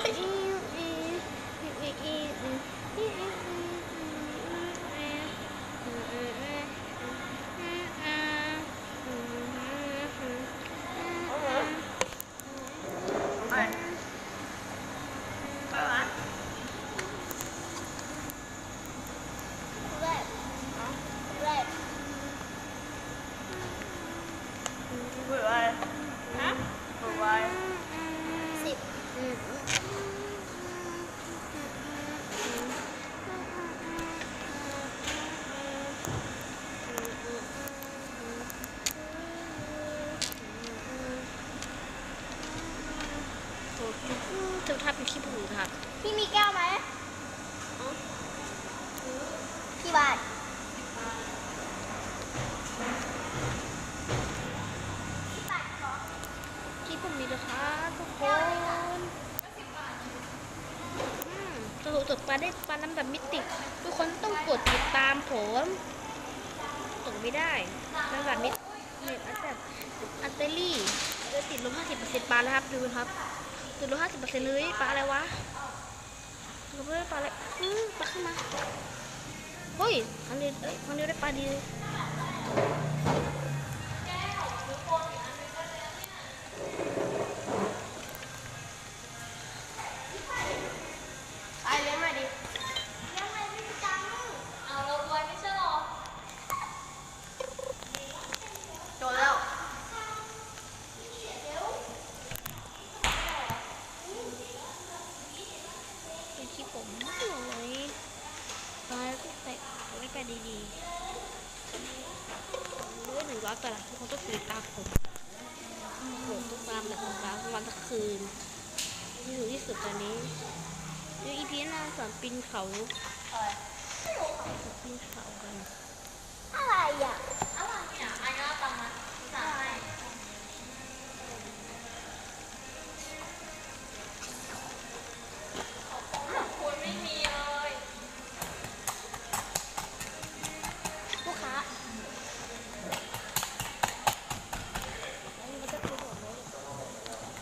โอ้ย ไปไปวะ แรกแรก เบื่ออะไรฮะเบื่ออะไร สิบ ทุกท่านเป็นขี้ผูค่ะ พี่มีแก้วไหมพี่บาท ที่ผมมีนะคะทุกคนอืมสรุปตกปลาได้ ปลาน้ำแบมิติ ทุกคนต้องกดติดตามผมตกไม่ได้นะครับมิติเนี่ยอัตอันเตอรี่เออติดลบห้าสิบเปอร์เซ็นต์ปลาแล้วครับ ดูครับ ติดลบห้าสิบเปอร์เซ็นต์เลยปลาอะไรวะลบเลยปลาอะไรอืมปลาขึ้นมา เฮ้ยคอันนี้เอ้ยอันนี้ได้ปลาดีเลย ไปเลี้ยงหน่อยดิ ยังไงไม่จัง เอาเราบวยไม่ใช่หรอโดนแล้ว เป็นขี้ผมเลยตายก็ใส่ไม่ไปดีๆเรื่องหนึ่งร้อยแต่ละทุกคนต้องติดตามผมผมต้องตามแบบตามวันทั้งคืนที่ถึงที่สุดตอนนี้เดี๋ยวอีพีหน้าสอนปีน เขาอะไรปีนเขากันอะไรอะอะไรเนี่ยอันนี้ตังมามให้คุณไม่มีเลยลูกค้า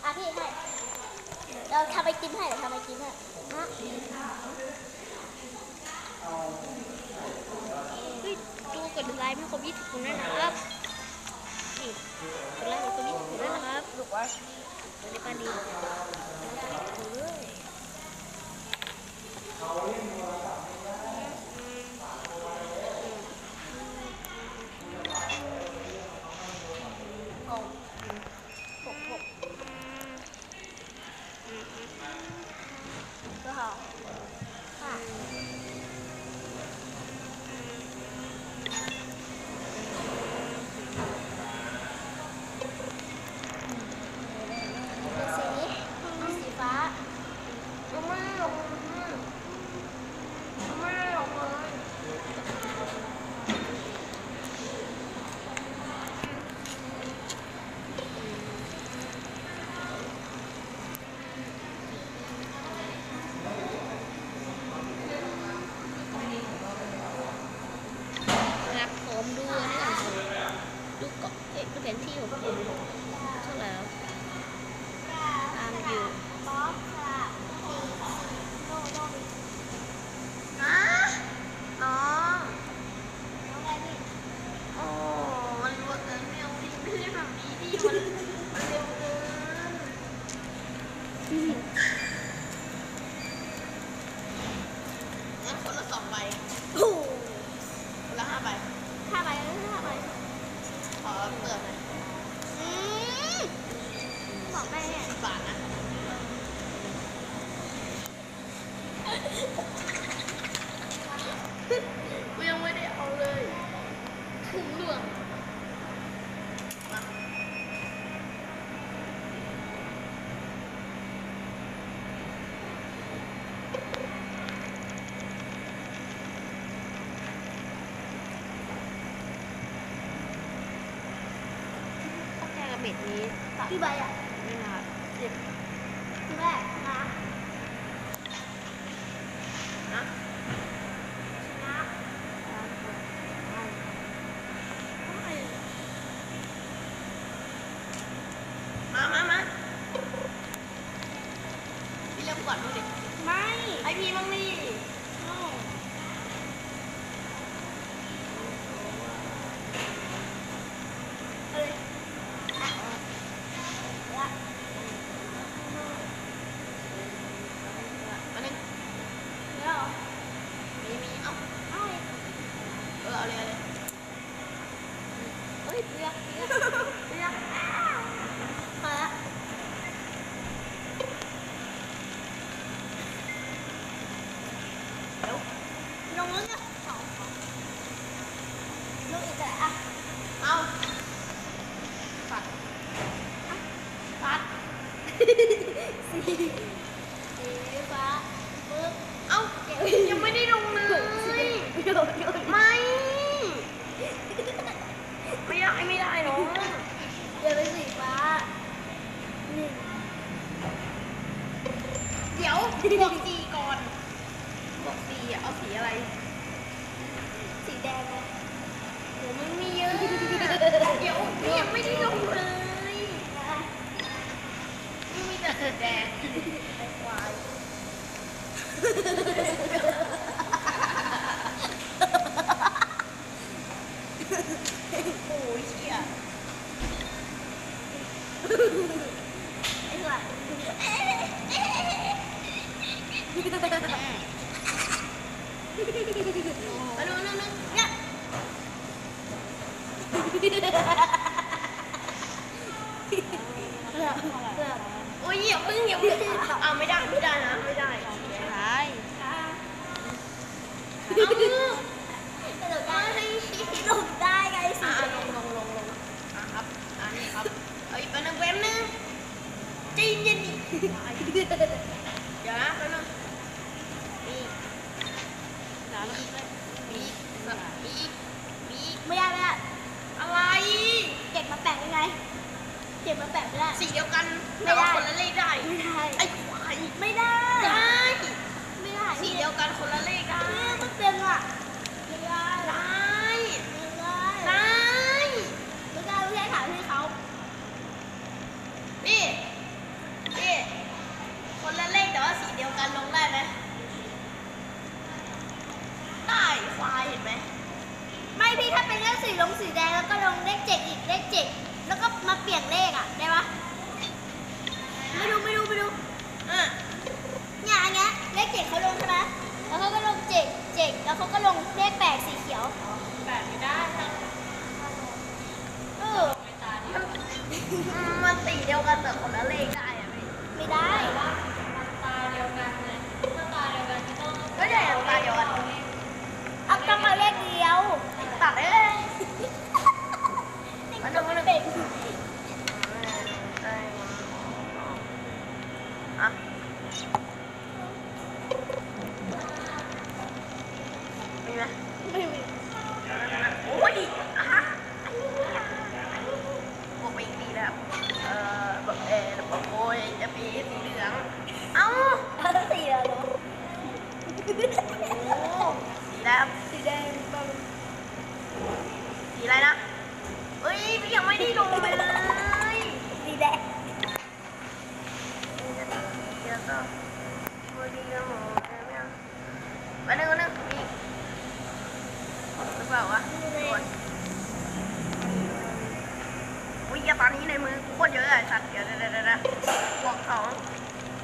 อะพี่ให้เราทำไอติมให้เดี๋ยวทำไอติมให้ฮะ ดูกดไลค์ไม่ครบ20คนด้วยนะครับนี่กดไลค์ไม่ครบ20คนด้วยนะครับลูกว่าเดี๋ยวได้ปาดีเอาตัวนี้ย เบ็ดนี้กี่ใบอะไม่นะครับสิบคือแรกนะ นะ นะ มามามาปี เริ่มก่อนดูดิ ไม่ ไอพี่มั่งนี่ เอ้ยอะละ อันนึง เดี๋ยว มีมีเอ้า เอาอีก เออเอาเลยเอาเลย เฮ้ยเลือกเลือกเลือกอ้าว พอละเดี๋ยวลงแล้วเนี่ยสองสองลงอีกแล้วอะ เอาปัดปัด สีสีฟ้าปึ๊บ เอ้ายังไม่ได้ลงเลย โยนโยน ไม่ ไม่ได้น้องเดี๋ยวเป็นสีฟ้าหนึ่งเดี๋ยวบวกสีก่อนบวกสีอะเอาสีอะไร สีแดงเลยโหมันมีเยอะ เดี๋ยวนี่ยังไม่ได้ลงเลยนี่มีแต่สีแดงควาย โอ้ยเชี่ย ไอ้ควาย มาดูนึงนึง เนี่ย โอ้ยอย่าพึ่งอย่าพึ่งเอาไม่ได้ไม่ได้นะไม่ได้ ใช่ กระโดดได้กระโดดได้ไงสี อ่า แด ล ง งลงลงลงอะครับอ่านี่ครับเอ้ยแป๊บนึงแป๊บนึงจีนเย็นดิเดี๋ยวนะแป๊บนึงมี แล้ว มีมีมีมี ไม่ได้ไม่ได้ อะไร เก็บมาแปะยังไงเก็บมาแปะไม่ได้ สีเดียวกันไม่แต่ได้ว่าคนละเลขได้ ไม่ได้ ไอ้ควายไม่ได้ ได้ ไม่ได้ สีเดียวกันคนละเลขได้เนี่ยต้องเป็นอะไม่ได้ได้ไม่ได้ ได้ ไม่ได้ ไม่ใช่ถามให้เขา นี่ นี่ คนละเลขแต่ว่าสีเดียวกันลงได้ไหมได้ควายเห็นไหม ไม่พี่ถ้าเป็นเลขสีลงสีแดงแล้วก็ลงเลขเจ็ดอีกเลขเจ็ด แล้วก็มาเปลี่ยนเลขอะ ได้ปะไม่ดูไม่ดูไม่ดูอะเนี่ยอันเนี้ยเลขเจ็ดเขาลงใช่ไหมแล้วเขาก็ลงเจ็ดเจ็ดแล้วเขาก็ลงเลขแปดสีเขียวแบบไม่ได้นะเออมันมันสีเดียวกันแต่คนละเลขได้อะพี่ ไม่ได้ ก็ใช่น้ำตาเดียวกัน เอาต้องเอาเลขเดียว ตัดได้เลย มันต้องเป็น อะมีไหม ไม่มี โอ้ยอะอันนี้อะอันนี้บวกไปอีกทีแล้วเอ่อบอกเออบอกโอ้ยจะมีสีเหลือง เอ้า เอาสีเหลืองเหรอ โอ้สีแล้ว สีแดงบาง สีอะไรนะเอ้ยพี่ยังไม่ได้ลงเลย สีแดง เดี๋ยวก็บดีกันหมดแล้ววันนึงวันนึงมีหรือเปล่าวะโดนอุ้ย ตอนนี้ในมือกูโคตรเยอะอะสัตว์เดี๋ยวเดี๋ยวเดี๋ยวเดี๋ยวบวกสอง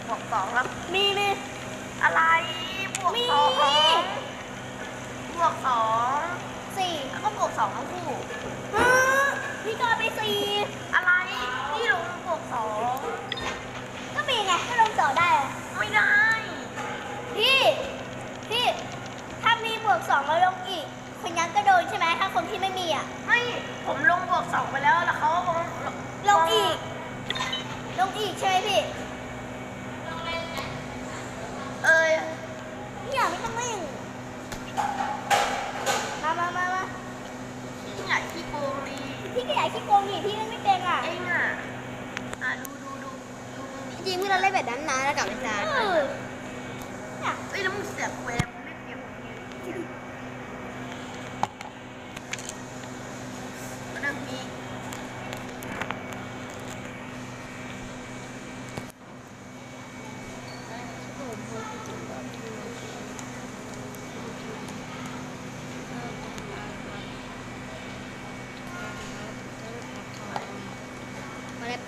บวกสองครับ มีมีอะไรบวกมีสองบวกสองสี่แล้วก็บวกสองทั้งคู่ฮะพี่ก็เอาไปสี่อะไรนี่ลงบวกสองก็มีไงก็ลงต่อได้อะไม่ได้ พี่ พี่ ถ้ามีบวกสองแล้วลงอีก คนนั้นก็โดนใช่ไหมถ้าคนที่ไม่มีอะ ไม่ผมลงบวกสองไปแล้วแล้วเขาก็ลงลงอีก ลงอีกใช่ไหมพี่ เอ้ยเนี่ยไม่ต้องเล่นมามามามาอยากขี้โกงดีพี่ก็อยากขี้โกงดิพี่เล่นไม่เป็นอะเองอะอะดูดูดูดูตรงนี้จริงๆพี่เราเล่นแบบนั้นนะแล้วกลับไปซานเออเนี่ยเอ้ยแล้วมึงเสียบแหวกมึง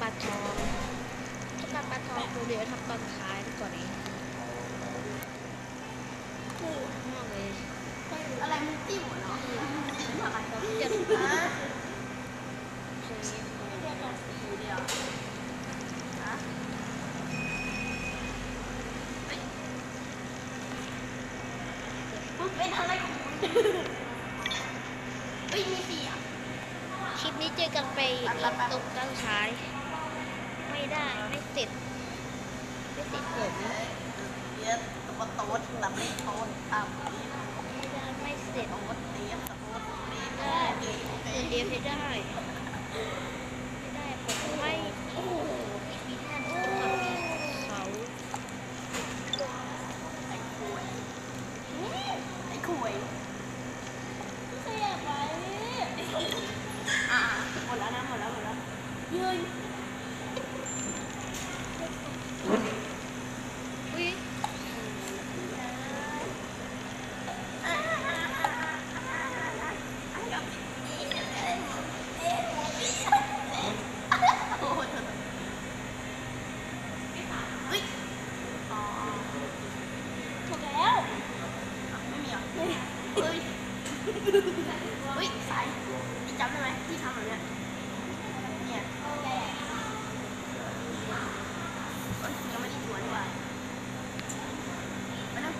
ปลาทองต้องการปลาทองตัวเดียวทำตอนท้ายก่อนเองคู่ากเอะไรมันติ้วเนาะเดี๋ยวนะ เฮ้ยมีสีอะคลิปนี้เจอกันไปอีกตรงด้านท้าย ไม่ได้ไม่ติด ไม่ติดผมเดี๋ยวตัวโต๊ดหลับไม่โต๊ดตามนี้ไม่ได้ไม่เสร็จโต๊ดเตียมโต๊ดเตียมได้เตียมเกินเดียวให้ได้ไม่ได้ผมไม่โอ้โหอีพีหน้าจะต้องมาปีเขา ไอ้คุยไอ้คุย ขยับไป อ่าหมดแล้วนะหมดแล้วหมดแล้ว ยืน อุ้ย โอ้โหเธอเฮ้ยอ๋อ ถูกแล้ว ไม่มีอะเฮ้ยเฮ้ยเฮ้ยสายพี่จำได้ไหมที่ทำแบบเนี้ยเนี่ยเอ้ยยังไม่ได้ชวนดีกว่าไปนะ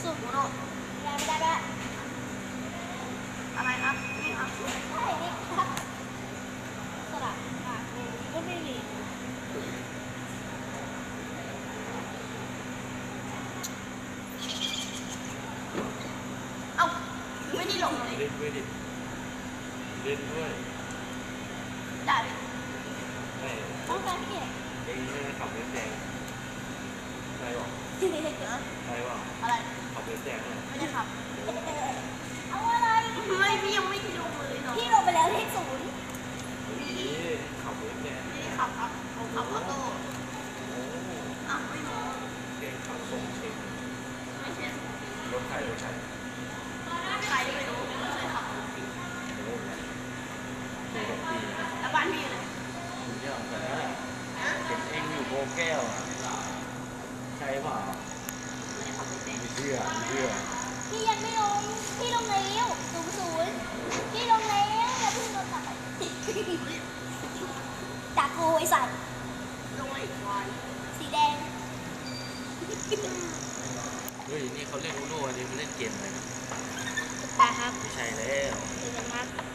สู้โมโน ได้ไม่ได้ไม่ได้ อะไรครับนี่ครับ ใช่นี่ครับสลับปาก เลยก็ไม่มีเอ้าไม่ได้ลงเลยเล่นด้วยดิเล่นด้วยได้ไม่ต้องการที่ไหนเองไม่ได้ขับรถแดงใช่ป่ะนะใช่ป่ะอะไรขับรถแดงเนี่ยไม่ได้ขับ เอาอะไร ไม่พี่ยังไม่ได้ลงเลยเนาะพี่ลงไปแล้วเลขศูนย์นี่ขับรถแดงไม่ได้ขับครับผมขับออโต้โอ้อ้าวไม่รู้เก่งขับทรงเช็งไม่ใช่รถไทยรถไทยใครไม่รู้ไม่เคยขับโอ้โหเก่งดีแล้วบ้านพี่อยู่ไหนคุณย่าแต่นะเป็นเองอยู่โบแก้วอะใช่ป่ะไม่ได้ขับรถเองมีเชื่อมีเชื่อพี่ยังไม่ลงพี่ลงแล้วศูนย์ศูนย์พี่ลงแล้วอย่าเพิ่งโดนตัด จากกูไอสัตว์ลงมาอีกวันสีแดง เฮ้ย นี่เขาเล่นอูโน่อันนี้เขาเล่นเกมอะไรนะตาครับ ไม่ใช่แล้ว เจอกันครับ